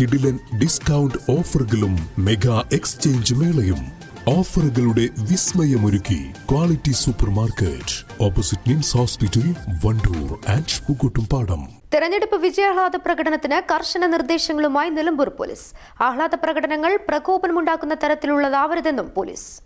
കിടിലൻ ഡിസ്കൗണ്ട് ഓഫറുകളും mega exchange മേളയും. ഓഫറുകളുടെ വിസ്മയമൊരുക്കി quality super market opposite NIMS hospital Wandoor and Pookkottumpadam തെരഞ്ഞെടുപ്പ് വിജയാഹ്ലാദ പ്രകടനത്തിന് കർശന നിർദ്ദേശങ്ങളുമായി നിലമ്പൂർ പോലീസ്. ആഹ്ലാദ പ്രകടനങ്ങൾ പ്രകോപനമുണ്ടാക്കുന്ന തരത്തിലുള്ളതാവരുതെന്നും പോലീസ്.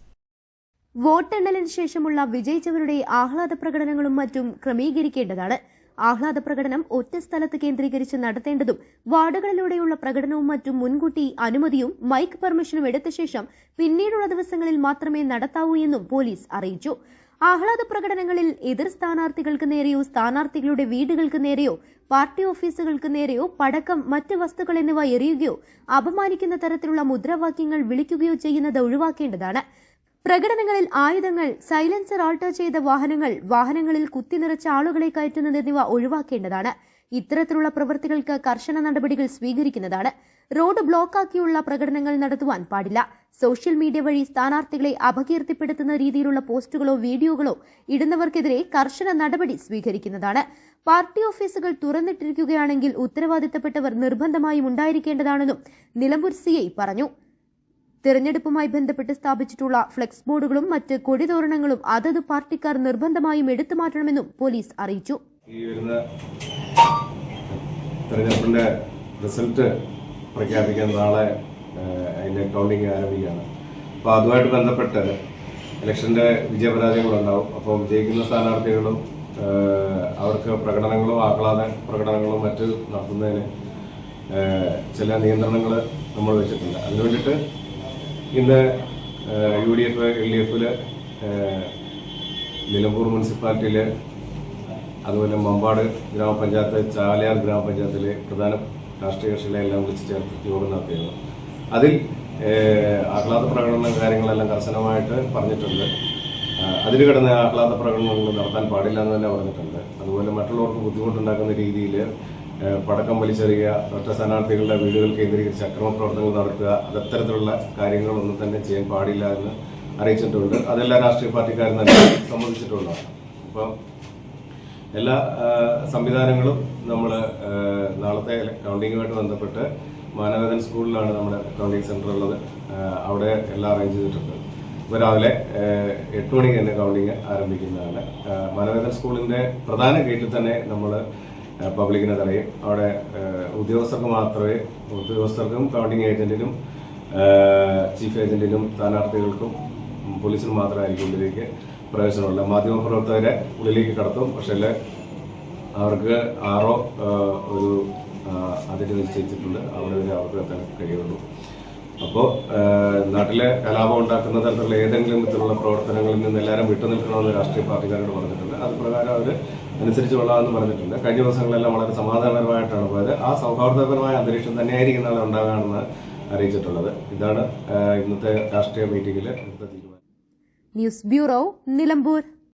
വോട്ടെണ്ണലിന് ശേഷമുള്ള വിജയിച്ചവരുടെ ആഹ്ലാദ പ്രകടനങ്ങളും മറ്റും ക്രമീകരിക്കേണ്ടതാണ്. ആഹ്ലാദ പ്രകടനം ഒറ്റ സ്ഥലത്ത് കേന്ദ്രീകരിച്ച് നടത്തേണ്ടതും വാർഡുകളിലൂടെയുള്ള പ്രകടനവും മറ്റും മുൻകൂട്ടി അനുമതിയും മൈക്ക് പെർമിഷനും എടുത്ത ശേഷം പിന്നീടുള്ള ദിവസങ്ങളിൽ മാത്രമേ നടത്താവൂ എന്നും പോലീസ് അറിയിച്ചു. ആഹ്ലാദ പ്രകടനങ്ങളിൽ എതിർ സ്ഥാനാർത്ഥികൾക്ക് നേരെയോ സ്ഥാനാർത്ഥികളുടെ വീടുകൾക്ക് നേരെയോ പാർട്ടി ഓഫീസുകൾക്ക് നേരെയോ പടക്കം മറ്റ് വസ്തുക്കൾ എന്നിവ എറിയുകയോ അപമാനിക്കുന്ന തരത്തിലുള്ള മുദ്രാവാക്യങ്ങൾ വിളിക്കുകയോ ചെയ്യുന്നത് ഒഴിവാക്കേണ്ടതാണ്. പ്രകടനങ്ങളിൽ ആയുധങ്ങൾ സൈലൻസർ ആൾട്ടർ ചെയ്ത വാഹനങ്ങൾ വാഹനങ്ങളിൽ കുത്തിനിറച്ച ആളുകളെ കയറ്റുന്നത് എന്നിവ ഒഴിവാക്കേണ്ടതാണ്. ഇത്തരത്തിലുള്ള പ്രവൃത്തികൾക്ക് കർശന നടപടികൾ സ്വീകരിക്കുന്നതാണ്. റോഡ് ബ്ലോക്കാക്കിയുള്ള പ്രകടനങ്ങൾ നടത്തുവാൻ പാടില്ല. സോഷ്യൽ മീഡിയ വഴി സ്ഥാനാർത്ഥികളെ അപകീർത്തിപ്പെടുത്തുന്ന രീതിയിലുള്ള പോസ്റ്റുകളോ വീഡിയോകളോ ഇടുന്നവർക്കെതിരെ കർശന നടപടി സ്വീകരിക്കുന്നതാണ്. പാർട്ടി ഓഫീസുകൾ തുറന്നിട്ടിരിക്കുകയാണെങ്കിൽ ഉത്തരവാദിത്തപ്പെട്ടവർ നിർബന്ധമായും ഉണ്ടായിരിക്കേണ്ടതാണെന്നും നിലമ്പൂർ സിഐ പറഞ്ഞു. തിരഞ്ഞെടുപ്പുമായി ബന്ധപ്പെട്ട് സ്ഥാപിച്ചിട്ടുള്ള ഫ്ലെക്സ് ബോർഡുകളും മറ്റ് കൊടിതോരണങ്ങളും അതത് പാർട്ടിക്കാർ നിർബന്ധമായും എടുത്തു മാറ്റണമെന്നും പോലീസ് അറിയിച്ചു. ഈ വരുന്ന തെരഞ്ഞെടുപ്പിന്റെ റിസൾട്ട് പ്രഖ്യാപിക്കാൻ നാളെ അതിന്റെ കൗണ്ടിങ് ആരംഭിക്കുകയാണ്. അപ്പോൾ അതുമായിട്ട് ബന്ധപ്പെട്ട് ഇലക്ഷന്റെ വിജയപരാജയങ്ങളുണ്ടാവും അപ്പോൾ വിജയിക്കുന്ന സ്ഥാനാർത്ഥികളും അവർക്ക് പ്രകടനങ്ങളും ആഹ്ലാദ പ്രകടനങ്ങളും മറ്റ് നടത്തുന്നതിന് ചില നിയന്ത്രണങ്ങൾ നമ്മൾ വെച്ചിട്ടുണ്ട്. അതിനു വേണ്ടിയിട്ട് ഇന്ന് U D F L D എഫിൽ നിലമ്പൂർ മുനിസിപ്പാലിറ്റിയിൽ അതുപോലെ മമ്പാട് ഗ്രാമപഞ്ചായത്ത് ചാലയാർ ഗ്രാമപഞ്ചായത്തിലെ പ്രധാന രാഷ്ട്രീയ കക്ഷികളെ എല്ലാം വിളിച്ച് ചേർത്ത് യോഗം നടത്തിയത്. അതിൽ ആഹ്ലാദ പ്രകടന കാര്യങ്ങളെല്ലാം കർശനമായിട്ട് പറഞ്ഞിട്ടുണ്ട്. അതിൽ കിടന്ന് ആഹ്ലാദ പ്രകടനങ്ങൾ നടത്താൻ പാടില്ല എന്ന് തന്നെ പറഞ്ഞിട്ടുണ്ട്. അതുപോലെ മറ്റുള്ളവർക്ക് ബുദ്ധിമുട്ടുണ്ടാക്കുന്ന രീതിയിൽ പടക്കം വലിച്ചെറിയുക ഒറ്റ സ്ഥാനാർത്ഥികളുടെ വീടുകൾ കേന്ദ്രീകരിച്ച് അക്രമ പ്രവർത്തനങ്ങൾ നടത്തുക അത്തരത്തിലുള്ള കാര്യങ്ങളൊന്നും തന്നെ ചെയ്യാൻ പാടില്ല എന്ന് അറിയിച്ചിട്ടുണ്ട്. അതെല്ലാ രാഷ്ട്രീയ പാർട്ടിക്കാരും തന്നെ സമ്മതിച്ചിട്ടുള്ളതാണ് അപ്പം എല്ലാ സംവിധാനങ്ങളും നമ്മൾ നാളത്തെ കൗണ്ടിങ്ങുമായിട്ട് ബന്ധപ്പെട്ട് മാനവേദൻ സ്കൂളിലാണ് നമ്മുടെ കൗണ്ടിങ് സെന്റർ ഉള്ളത്. അവിടെ എല്ലാം അറേഞ്ച് ചെയ്തിട്ടുണ്ട്. ഇപ്പോൾ രാവിലെ എട്ട് മണിക്ക് തന്നെ കൗണ്ടിങ് ആരംഭിക്കുന്നതാണ്. മാനവേദൻ സ്കൂളിന്റെ പ്രധാന ഗേറ്റിൽ തന്നെ നമ്മൾ പബ്ലിക്കിനെ തടയും. അവിടെ ഉദ്യോഗസ്ഥർക്ക് മാത്രമേ ഉദ്യോഗസ്ഥർക്കും കൗണ്ടിങ് ഏജന്റിനും ചീഫ് ഏജന്റിനും സ്ഥാനാർത്ഥികൾക്കും പോലീസിനും മാത്രമായിരിക്കും ഉള്ളിലേക്ക് പ്രവേശനമുള്ള. മാധ്യമപ്രവർത്തകരെ ഉള്ളിലേക്ക് കടത്തും. പക്ഷേ അവർക്ക് ആറോ ഒരു അതിന് നിശ്ചയിച്ചിട്ടുണ്ട്. അവിടെ വരെ അവർക്ക് എത്താൻ കഴിയുള്ളൂ. അപ്പോൾ നാട്ടിലെ കലാപം ഉണ്ടാക്കുന്ന തരത്തിലുള്ള ഏതെങ്കിലും വിധത്തിലുള്ള പ്രവർത്തനങ്ങളിൽ നിന്ന് എല്ലാവരും വിട്ടുനിൽക്കണമെന്ന് രാഷ്ട്രീയ പാർട്ടിക്കാരോട് പറഞ്ഞിട്ടുണ്ട്. അത് പ്രകാരം അവർ അനുസരിച്ച് കൊള്ളാമെന്ന് പറഞ്ഞിട്ടുണ്ട്. കഴിഞ്ഞ ദിവസങ്ങളെല്ലാം വളരെ സമാധാനപരമായിട്ടാണ് പോയത്. ആ സൗഹാർദ്ദപരമായ അന്തരീക്ഷം തന്നെയായിരിക്കും നാളെ ഉണ്ടാകാമെന്ന് അറിയിച്ചിട്ടുള്ളത്. ഇതാണ് ഇന്നത്തെ രാഷ്ട്രീയ മീറ്റിംഗിൽ ന്യൂസ് ബ്യൂറോ നിലമ്പൂർ.